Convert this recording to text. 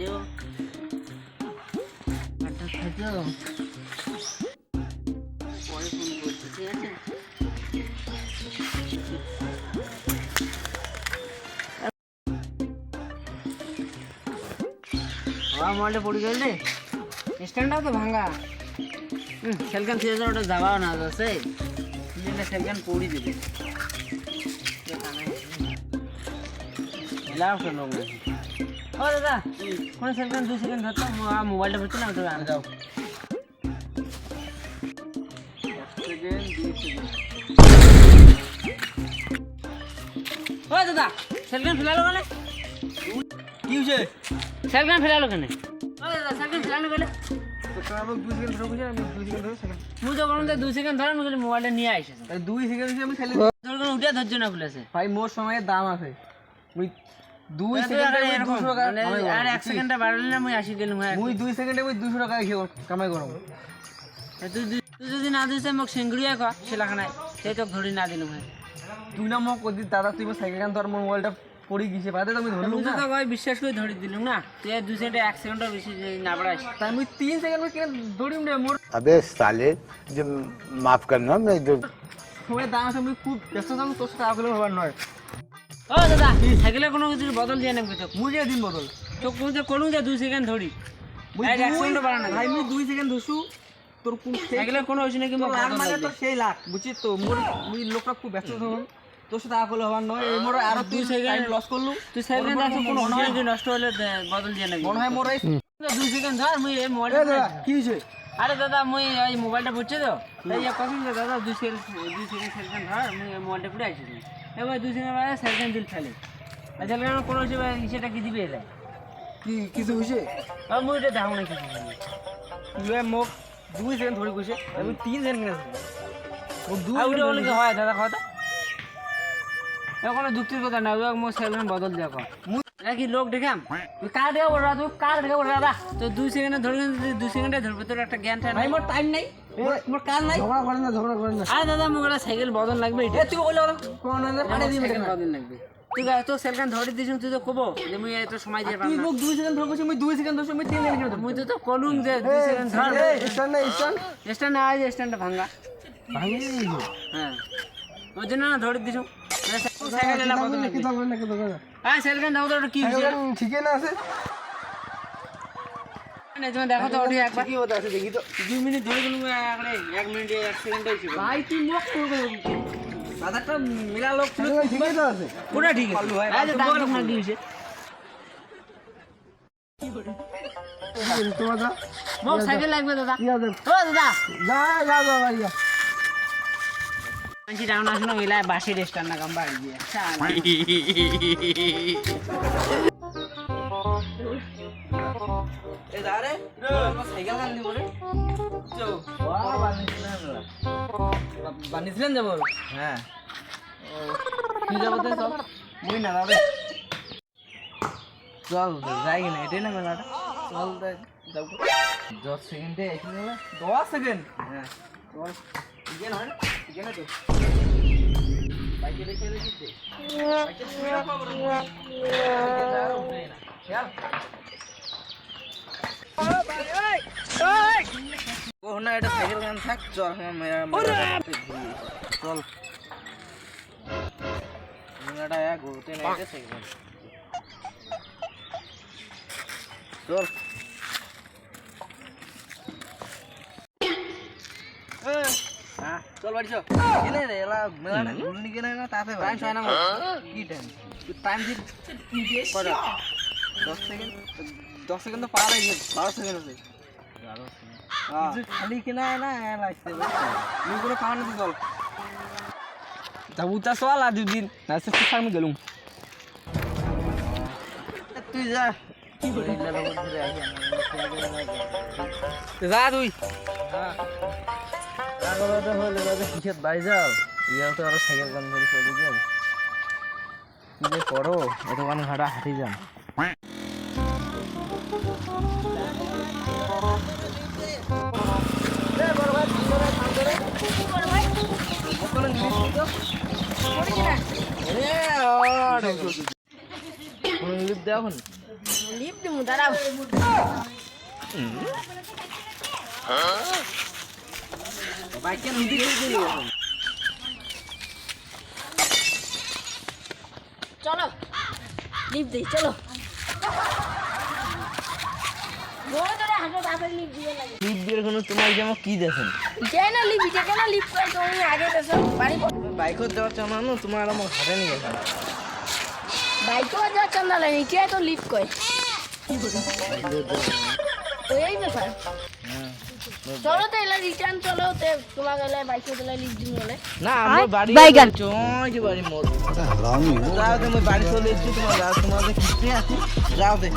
Hello আড্ডা খাইছো পরে ফোন করছি ঠিক আছে? মোবাইলটা পড়ে গেল রে। স্ট্যান্ডটাও তো ভাঙা। হুম সেলখান থেকে ওটা যাওয়াও না আছে। সেলখান পড়ি দেবে। লাভ করল ও দাদা কোন সেকেন্ড দুই সেকেন্ড ধরতো মোবাইলটা হচ্ছে না ওটা আনে যাও ও দাদা সেলখান ফেলালো কেন? কি হয়েছে? সেলখান ফেলালো কেন? ও দাদা ফেলালো কেন? আমি তো আমি মোবাইলটা নিয়ে তাই দুই সেকেন্ড আমি খালি উঠে না খুলেছে ভাই মোর সময়ের দাম আছে। দুই সেকেন্ডে মুই 200 টাকা আর 1 না মুই 80 গেলুম হ্যাঁ মুই যদি না দিছ মোক সিঙ্গুড়িয়া খা সেলাখানায় সেই তো ঘড়ি যে মাফ করনা আমি তো খুব ব্যস্ত থাকি তোর সাথে ও দাদা সাইকেলে কোনো কিছু বদল দিয়ে নেবে তো মুই যে দিন বদল। চোখ মুখে করুন যে দুই সেকেন্ড ধরি মুই এক- এক দুই- সেকেন্ডও বাড়ানো ভাই মুই দুই সেকেন্ড ধরছু তোর কোন সাইকেলে কোনো হয়েছে নাকি তোর লাখ মানে তো সেই লাখ বুঝছিস তো? মোর মুই লোকটা খুব ব্যস্ত থাকুন তোর সাথে আগলে হবার নয় এই মোর আরও second- সেকেন্ড লস করলু তুই কোনো নষ্ট হলে বদল দিয়ে নেবে মনে হয় মোর দুই সেকেন্ড ধর মুই এই কি হয়েছে আরে দাদা মুই এই মোবাইলটা বুঝছে তো? তাই কখন দাদা দুই সেকেন্ড দুই সেকেন্ড সেকেন্ড ধর মুই মোবাইলটা পুরো আইছি। এবার দুই সেকেন্ড বাদে সেকেন্ড দিল ফেলে। আর সেকেন্ড কোনো হচ্ছে সেটা কি দিবে এলাই কি কিছু হয়েছে? আর মুই এটা দেখো না কিছু। তুই মোক দুই সেকেন্ড ধরে কইছে আমি তিন সেকেন্ড গেছে ও দুই ওটা বলে কি হয় দাদা কথা কোনো যুক্তির কথা না ওই মোর সেকেন্ড বদল দেওয়া কর। এটা কি লোক দেখাম তুই কার দেখে বল তুই কার দেখে বল দাদা তো দুই সেকেন্ডে ধরে দুই সেকেন্ডে ধরবে তোর একটা জ্ঞান থাকে ভাই মোর টাইম নাই। মোর- মোর কাজ নাই? ঝগড়া করেন না ঝগড়া করেন না। আরে দাদা মোক সাইকেল বদল লাগবে এটা। তুই বলে ওরা কোন না পানি দিবি বদল লাগবে। তুই তো সেলখান ধরে দিছিস তুই তো কবো। যে মুই এত সময় দিয়ে তুই মোক দুই সেকেন্ড ধরে কইছিস আমি দুই সেকেন্ড ধরছি আমি তিন সেকেন্ড ধরছি মুই তো কলুম যে দুই সেকেন্ড ধর। স্ট্যান্ড না স্ট্যান্ড। স্ট্যান্ড আজ স্ট্যান্ডটা ভাঙা ভাই হ্যাঁ। ওই জন্য না ধরে দিছো ঠিকই না আছে। দেখো তো ওটি একবার। কি হতে আছে দেখি তো। দুই মিনিট ধরে গেলুম এক মিনিট এক সেকেন্ড হয়েছে ভাই তুই মোক দাদাটা মিলা লোক ঠিকই তো আছে। পুরো ঠিক আছে? ভাই, এই যে দাগ দাগ না দিয়েছে তোমার সাইকেল লাগবে দাদা। দাদা। যা যা। সাইকেল কান দিব রে। চো বাহ বানিছিলেন বানিছিলেন যাব হ্যাঁ কি যাব সব? মুই না যাবে চল, যাই না, এটাই না মেলাটা। চল যাব। দশ সেকেন্ডে এখানে দশ সেকেন্ড? হ্যাঁ। দশ। ইয়ে নয় না ইয়ে না তো বাইকে রেখে রেখেছে বাইকে রেখে রাখো বড় চল ও না এটা সাইকেল গান থাক চল আমার মেরা চল মেরাটা এক ঘুরতে নাই এটা সাইকেল গান চল হ্যাঁ চল বাড়ি চল। কেনে রে এলা মেলাটা ঘুরনি কেনে না তাতে টাইম হয় না কি টাইম টাইম দি কটা? দশ সেকেন্ড দশ সেকেন্ড তো হয়ে গেছে। বারো সেকেন্ড আছে। কিছু খালি কিনা না লাগছে। তুমি কোনো খাওয়া নিতে চল যাব তা চল আর দুদিন। না সে আমি গেলুম তুই যা। যা তুই। আগতে হলে বাজে কিসের বাড়ি যাও। ইয়াও তো আরও সাইকেল গান ধরে চলে যাও কি যে করো এতক্ষণ ঘাটা হাঁটি যান। দেখুন লিপ দিমু দাঁড়াও। গেলি চলো। লিপ দিই চলো। লিপ দিয়ে কোনো তোমার যেমন কি দেখেন? যাই না লিপ এটা কেন লিপ করে তুমি আগে দেছো বাড়ি বাইকত যাওয়ার চালানো তোমার আমার হাতে নিয়ে গেছে বাইকও তো লিপ কয় ওই ব্যাপার। চলো তো এলা রিটার্ন চলো তে তোমার গেলে বাইকে দিলে লিখ দিন বলে। না আমরা বাড়ি বাইগান চয় যে বাড়ি মোর রামি যাও দে মই বাড়ি চলে এসেছি তোমার রাত তোমাদের কিস্তি আছে। যাও দে।